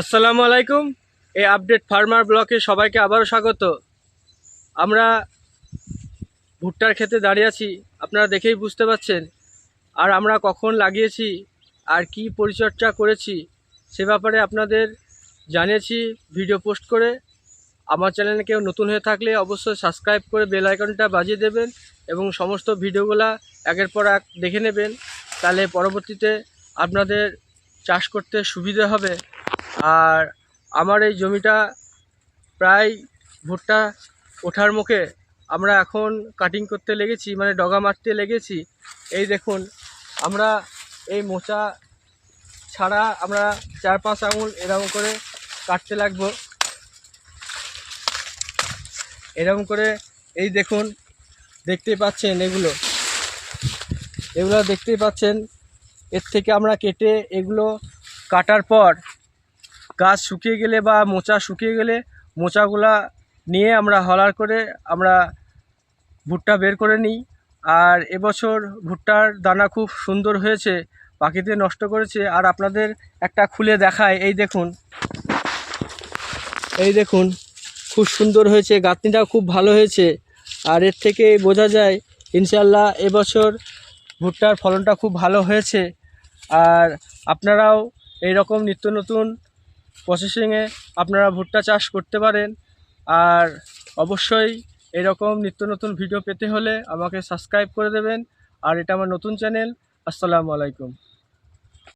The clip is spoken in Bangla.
আসসালামু আলাইকুম। এই আপডেট ফার্মার ব্লকে সবাইকে আবারও স্বাগত। আমরা ভুট্টার ক্ষেতে দাঁড়িয়ে আছি, আপনারা দেখেই বুঝতে পাচ্ছেন। আর আমরা কখন লাগিয়েছি, আর কি পরিচর্যা করেছি, সে ব্যাপারে আপনাদের জানিয়েছি, ভিডিও পোস্ট করে। আমার চ্যানেলে কেউ নতুন হয়ে থাকলে অবশ্যই সাবস্ক্রাইব করে বেল আইকনটা বাজিয়ে দেবেন এবং সমস্ত ভিডিওগুলা একের পর এক দেখে নেবেন। তাহলে পরবর্তীতে আপনাদের চাষ করতে সুবিধে হবে। আর আমার এই জমিটা প্রায় ভুট্টা ওঠার মুখে আমরা এখন কাটিং করতে লেগেছি মানে ডগা মারতে লেগেছি। এই দেখুন, আমরা এই মোচা ছাড়া আমরা চার পাঁচ আঙুল এরকম করে কাটতে লাগবো। এরকম করে এই দেখুন, দেখতেই পাচ্ছেন এগুলো। এগুলো দেখতেই পাচ্ছেন, এর থেকে আমরা কেটে এগুলো কাটার পর গাছ শুকিয়ে গেলে বা মোচা শুকিয়ে গেলে মোচাগুলা নিয়ে আমরা হলার করে আমরা ভুট্টা বের করে নিই। আর এবছর ভুট্টার দানা খুব সুন্দর হয়েছে, পাখিতে নষ্ট করেছে। আর আপনাদের একটা খুলে দেখায়, এই দেখুন। এই দেখুন, খুব সুন্দর হয়েছে, গাঁথনিটাও খুব ভালো হয়েছে। আর এর থেকে বোঝা যায় ইনশাল্লাহ এবছর ভুট্টার ফলনটা খুব ভালো হয়েছে। আর আপনারাও এই রকম নিত্য নতুন প্রসেসিংয়ে আপনারা ভুট্টা চাষ করতে পারেন। আর অবশ্যই এরকম নিত্য নতুন ভিডিও পেতে হলে আমাকে সাবস্ক্রাইব করে দেবেন। আর এটা আমার নতুন চ্যানেল আসসালামু আলাইকুম।